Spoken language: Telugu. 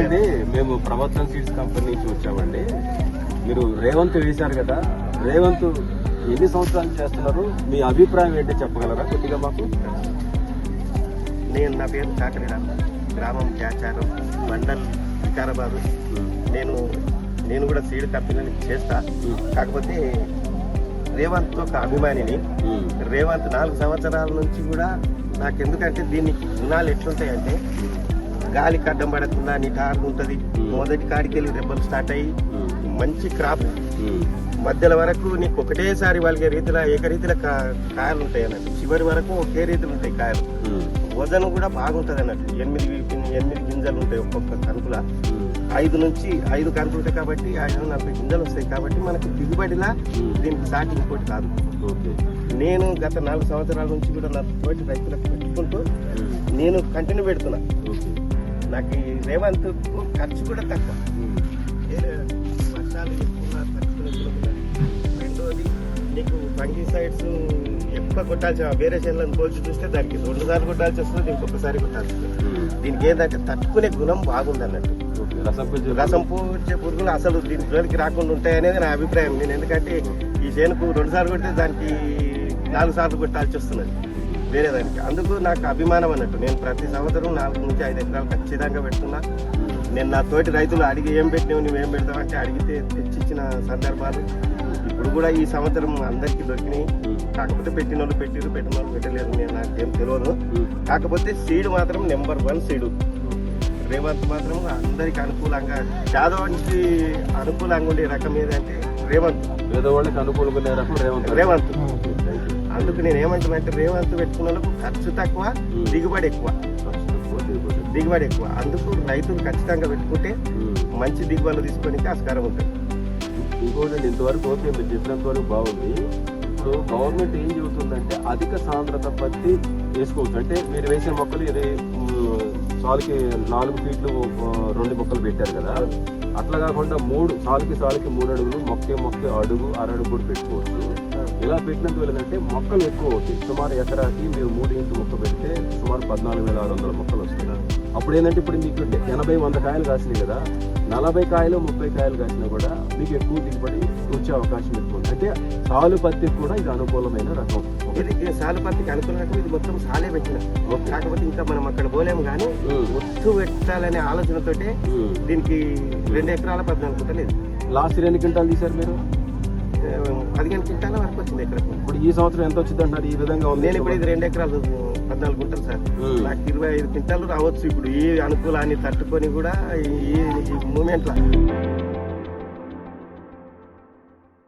అండి మేము ప్రవర్తన్ సీడ్స్ కంపెనీ నుంచి వచ్చామండి. మీరు రేవంత్ వేశారు కదా రేవంత్ ఎన్ని సంవత్సరాలు చేస్తున్నారు? మీ అభిప్రాయం ఏంటి చెప్పగలరా కొద్దిగా మాకు? నేను నా పేరు కాకరేడ గ్రామం చాచారం మండల్ వికారాబాద్. నేను నేను కూడా సీడ్ కంపెనీ చేస్తా. కాకపోతే రేవంత్ ఒక అభిమానిని. రేవంత్ నాలుగు సంవత్సరాల నుంచి కూడా నాకు ఎందుకంటే దీనికి గుణాలు ఎట్లుంటాయంటే గాలి కడ్డం పడకుండా నిటారుగా ఉంటుంది. మొదటి కాడికి వెళ్ళి దెబ్బలు స్టార్ట్ అయ్యి మంచి క్రాప్ మధ్యల వరకు నీకు ఒకటేసారి వాళ్ళకి రీతిలో ఏకరీతిలో కా- కాయలు ఉంటాయి అన్నట్టు. చివరి వరకు ఒకే రీతిలో ఉంటాయి కాయలు. వజన్ కూడా బాగుంటుంది అన్నట్టు. ఎనిమిది ఎనిమిది గింజలు ఉంటాయి ఒక్కొక్క కనుపుల ఉమ్, ఐదు నుంచి ఐదు కనుపులు ఉంటాయి కాబట్టి ఐదు నలభై గింజలు వస్తాయి కాబట్టి మనకి దిగుబడిలా. దీనికి సాటి ఇంకోటి కాదు. నేను గత నాలుగు సంవత్సరాల నుంచి కూడా నా తోటి రైతులకు పెట్టుకుంటూ నేను కంటిన్యూ పెడుతున్నా. నాకు ఈ రేవంత్ ఖర్చు కూడా తక్కువ. వర్షాలు ఎక్కువ రెండోది నీకు ఫంగి సైడ్స్ ఎక్కువ కొట్టాల్సిన వేరే చేనులను పోల్చి చూస్తే దానికి రెండు సార్లు కొట్టాల్సి వస్తుంది దీనికి ఒక్కసారి కొట్టాల్సి వస్తుంది. ఉమ్, దీనికి ఏంటంటే తట్టుకునే గుణం బాగుంది అన్నట్టు రసం పూడ్చే పురుగులు అసలు దీని జోలికి రాకుండా ఉంటాయి అనేది నా అభిప్రాయం. నేను ఎందుకంటే ఈ చేనుకు రెండు సార్లు కొడితే దానికి నాలుగు సార్లు కొట్టాల్సి వస్తున్నది. వేరే దానికి. అందుకు నాకు అభిమానం అన్నట్టు. నేను ప్రతి సంవత్సరం నాలుగు నుంచి ఐదు ఎకరాలు ఖచ్చితంగా పెడుతున్నా నేను నా తోటి రైతులు అడిగి ఏం పెట్టినావు నువ్వు ఏం పెడతావంటే అడిగితే తెచ్చిచ్చిన సందర్భాలు ఇప్పుడు కూడా ఈ సంవత్సరం అందరికీ దొరికినాయి. కాకపోతే పెట్టిన వాళ్ళు పెట్టిరు పెట్టిన వాళ్ళు పెట్టలేరు నేను నాకేం తెలియదు. కాకపోతే సీడ్ మాత్రం నెంబర్ వన్ సీడు. రేవంత్ మాత్రం అందరికి అనుకూలంగా యాదవానికి అనుకూలంగా ఉండే రకం ఏదంటే రేవంత్. పేదవాళ్ళకి అనుకూలంగా రకం రేవంత్. రేవంత్. అందుకు నేను ఏమంటున్నా అంటే రేవంత్ పెట్టుకున్న వాళ్ళకు ఖర్చు తక్కువ. దిగుబడి ఎక్కువ. దిగుబడి ఎక్కువ అందుకు రైతులు ఖచ్చితంగా పెట్టుకుంటే. మంచి దిగుబడులు తీసుకోనికి ఆస్కారం ఉంటుంది ఇంకోటి ఇంతవరకు ఓకే మీరు చెప్పినంత వరకు బాగుంది ఇప్పుడు గవర్నమెంట్ ఏం చెబుతుందంటే అధిక సాంద్రత పత్తి వేసుకోవచ్చు అంటే మీరు వేసిన మొక్కలు ఇది సాలుకి నాలుగు ఫీట్లు రెండు మొక్కలు పెట్టారు కదా. అట్లా కాకుండా మూడు సాలుకి సాలుకి మూడు అడుగులు మొక్కే మొక్కే అడుగు అరడుగు కూడా పెట్టుకోవచ్చు. ఇలా పెట్టినందువల్ల ఏంటంటే మొక్కలు ఎక్కువ అవుతాయి. సుమారు ఎకరాకి మీరు మూడు ఇంటి మొక్క పెడితే సుమారు పద్నాలుగు వేల ఆరు వందల మొక్కలు వస్తాయి. అప్పుడు ఏంటంటే ఇప్పుడు మీకు ఎనభై వంద కాయలు కాసినాయి కదా నలభై కాయలు ముప్పై కాయలు కాసినా కూడా మీకు ఎక్కువ దిగుబడి వచ్చే అవకాశం ఎక్కువ ఉంది అంటే సాలు పత్తికి కూడా ఇది అనుకూలమైన రకం ఇది సాలు పత్తికి అనుకూలంగా ఇది మొత్తం సాలే పెట్టిన. కాకపోతే ఇంకా మనం అక్కడ పోలేము కానీ. ఒత్తు పెట్టాలనే ఆలోచనతోటే. దీనికి రెండు ఎకరాల పద్నాలుగు గుంటలేదు లాస్ట్ ఎన్ని క్వింటాలు తీశారు మీరు పదిహేను క్వింటాల వరకు వచ్చింది ఎకరకు ఇప్పుడు ఈ సంవత్సరం ఎంత వచ్చింది అంటారు ఈ విధంగా ఉంది. నేను ఇప్పుడు ఇది రెండు ఎకరాలు పద్నాలుగు గుంటలు సార్. నాకు ఇరవై ఐదు క్వింటాలు రావచ్చు ఇప్పుడు. ఈ అనుకూలాన్ని తట్టుకొని కూడా ఈ ఈ మూమెంట్లో.